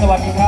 สวัสดีครับ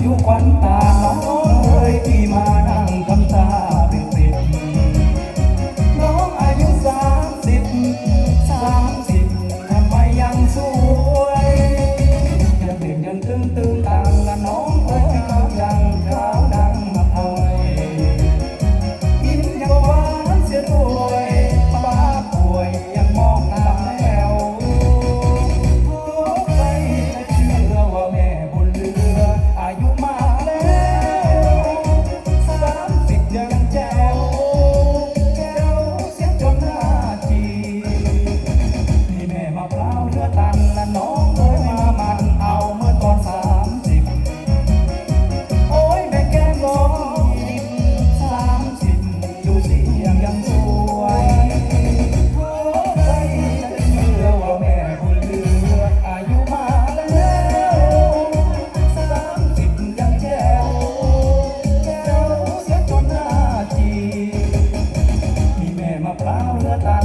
caiu qualidade. เราเรือตา